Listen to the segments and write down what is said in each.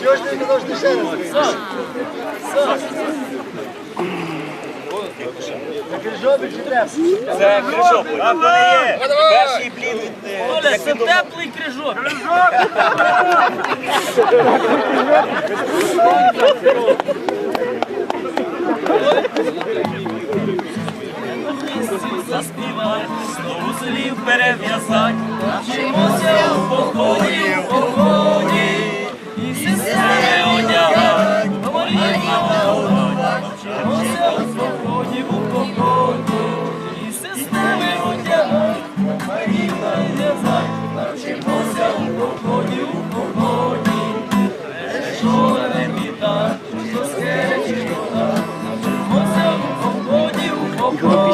Чего ж ты не можешь дышать? Саш! Саш! На крижок чіпляв. Це крижок. А коли є перший плід. Е, Оля, це теплий крижок. Крижок! Заспівати, знову слів перев'язати. Навчимося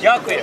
Дякую.